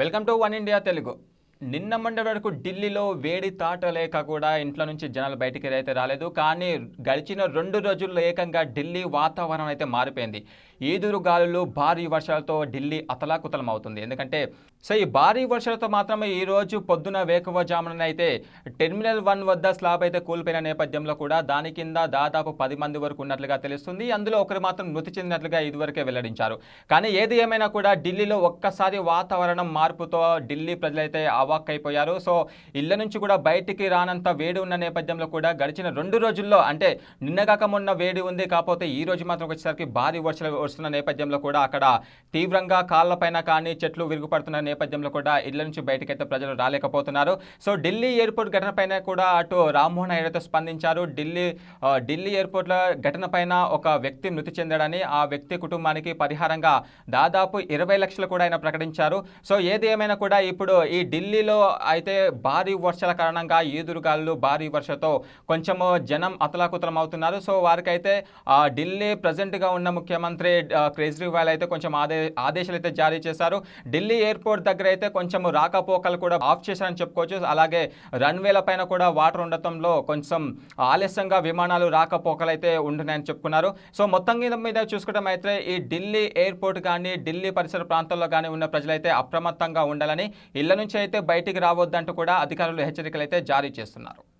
Welcome to one India Telugu నిన్న మొండ వరకు ఢిల్లీలో వేడి తాటలేక కూడా ఇంట్లో నుంచి జనాలు బయటికి అయితే రాలేదు. కానీ గడిచిన రెండు రోజుల్లో ఏకంగా ఢిల్లీ వాతావరణం అయితే మారిపోయింది. ఈదురు గాలులు భారీ వర్షాలతో ఢిల్లీ అతలాకుతలం అవుతుంది ఎందుకంటే సో ఈ భారీ వర్షాలతో మాత్రమే ఈరోజు పొద్దున వేకువజామున అయితే టెర్మినల్ వన్ వద్ద స్లాబ్ అయితే కూలిపోయిన నేపథ్యంలో కూడా దాని కింద దాదాపు పది మంది వరకు ఉన్నట్లుగా తెలుస్తుంది. అందులో ఒకరు మాత్రం మృతి చెందినట్లుగా ఇదివరకే వెల్లడించారు. కానీ ఏది ఏమైనా కూడా ఢిల్లీలో ఒక్కసారి వాతావరణం మార్పుతో ఢిల్లీ ప్రజలైతే అవాక్కైపోయారు. సో ఇళ్ళ నుంచి కూడా బయటికి రానంత వేడి ఉన్న నేపథ్యంలో కూడా గడిచిన రెండు రోజుల్లో అంటే నిన్నగాక మొన్న వేడి ఉంది కాకపోతే ఈ రోజు మాత్రం వచ్చేసరికి భారీ వర్షాలు వస్తున్న నేపథ్యంలో కూడా అక్కడ తీవ్రంగా కాళ్ళపైన కానీ చెట్లు విరుగుపడుతున్న నేపథ్యంలో కూడా ఇళ్ళ నుంచి బయటకైతే ప్రజలు రాలేకపోతున్నారు. సో ఢిల్లీ ఎయిర్పోర్ట్ ఘటనపైన కూడా అటు రామ్మోహన్ అయితే స్పందించారు. ఢిల్లీ ఢిల్లీ ఎయిర్పోర్ట్ల ఘటన పైన ఒక వ్యక్తి మృతి చెందాడని ఆ వ్యక్తి కుటుంబానికి పరిహారంగా దాదాపు ఇరవై లక్షలు కూడా ఆయన ప్రకటించారు. సో ఏది ఏమైనా కూడా ఇప్పుడు ఈ ఢిల్లీలో అయితే భారీ వర్షాల కారణంగా ఈదురుగాలు భారీ వర్షతో కొంచెము జనం అతలాకుతలం అవుతున్నారు సో వారికైతే ఆ ఢిల్లీ ప్రజెంట్గా ఉన్న ముఖ్యమంత్రి కేజ్రీవాల్ అయితే కొంచెం ఆదే ఆదేశాలు అయితే జారీ చేశారు. ఢిల్లీ ఎయిర్పోర్ట్ దగ్గర అయితే కొంచెం రాకపోకలు కూడా ఆఫ్ చేశారని చెప్పుకోవచ్చు. అలాగే రన్వేల పైన కూడా వాటర్ ఉండటంలో కొంచెం ఆలస్యంగా విమానాలు రాకపోకలు అయితే ఉంటున్నాయని చెప్పుకున్నారు. సో మొత్తం మీద మీద చూసుకోవడం అయితే ఈ ఢిల్లీ ఎయిర్పోర్ట్ కానీ ఢిల్లీ పరిసర ప్రాంతాల్లో కానీ ఉన్న ప్రజలైతే అప్రమత్తంగా ఉండాలని ఇళ్ళ నుంచి అయితే బయటికి రావద్దంటూ కూడా అధికారులు హెచ్చరికలు అయితే జారీ చేస్తున్నారు.